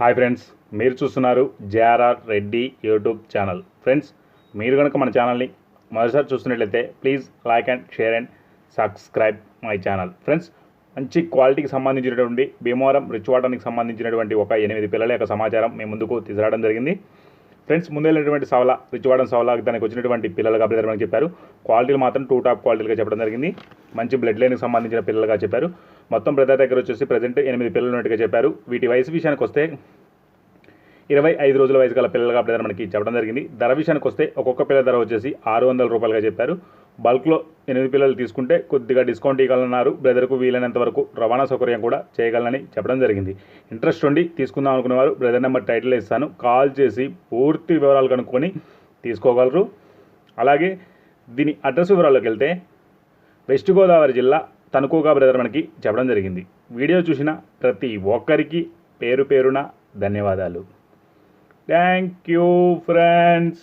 Hi friends మీరు చూస్తున్నారు JRR Reddy YouTube channel. Friends మీరు కనుక మన ఛానల్ని మొదటిసారి చూస్తున్నట్లయితే please like and share and subscribe my channel. Friends మంచి క్వాలిటీకి సంబంధించినటువంటి భీమవరం రిచ్ వాటర్కి సంబంధించినటువంటి ఒక ఎనిమిది పిల్లల యొక్క సమాచారం మేము ముందుకు తీసుకురావడం జరిగింది. ఫ్రెండ్స్ ముందెళ్ళినటువంటి సవల రిచ్వాడన్ సవల దానికి వచ్చినటువంటి పిల్లలుగా బ్రదర్ చెప్పారు. క్వాలిటీలు మాత్రం టూ టాప్ క్వాలిటీలుగా చెప్పడం జరిగింది. మంచి బ్లడ్ లైన్కి సంబంధించిన పిల్లలుగా చెప్పారు. మొత్తం బ్రదర్ దగ్గర వచ్చేసి ప్రజెంట్ ఎనిమిది పిల్లలు ఉన్నట్టుగా చెప్పారు. వీటి వయసు విషయానికి వస్తే ఇరవై ఐదు రోజుల వయసు గల పిల్లలుగా బ్రదర్ మనకి చెప్పడం జరిగింది. ధర విషయానికి వస్తే ఒక్కొక్క పిల్లల ధర వచ్చేసి ఆరు వందల రూపాయలుగా చెప్పారు. బల్క్లో ఎనిమిది పిల్లలు తీసుకుంటే కొద్దిగా డిస్కౌంట్ ఇవ్వాలన్నారు బ్రదర్కు వీలైనంత వరకు రవాణా సౌకర్యం కూడా చేయగలనని చెప్పడం జరిగింది. ఇంట్రెస్ట్ ఉండి తీసుకుందాం అనుకునే వారు బ్రదర్ నెంబర్ టైటిల్ ఇస్తాను. కాల్ చేసి పూర్తి వివరాలు కనుక్కొని తీసుకోగలరు. అలాగే దీని అడ్రస్ వివరాల్లోకి వెళ్తే వెస్ట్ గోదావరి జిల్లా తణుకుగా బ్రదర్ మనకి చెప్పడం జరిగింది. వీడియో చూసిన ప్రతి ఒక్కరికి పేరు పేరున ధన్యవాదాలు. Thank you friends.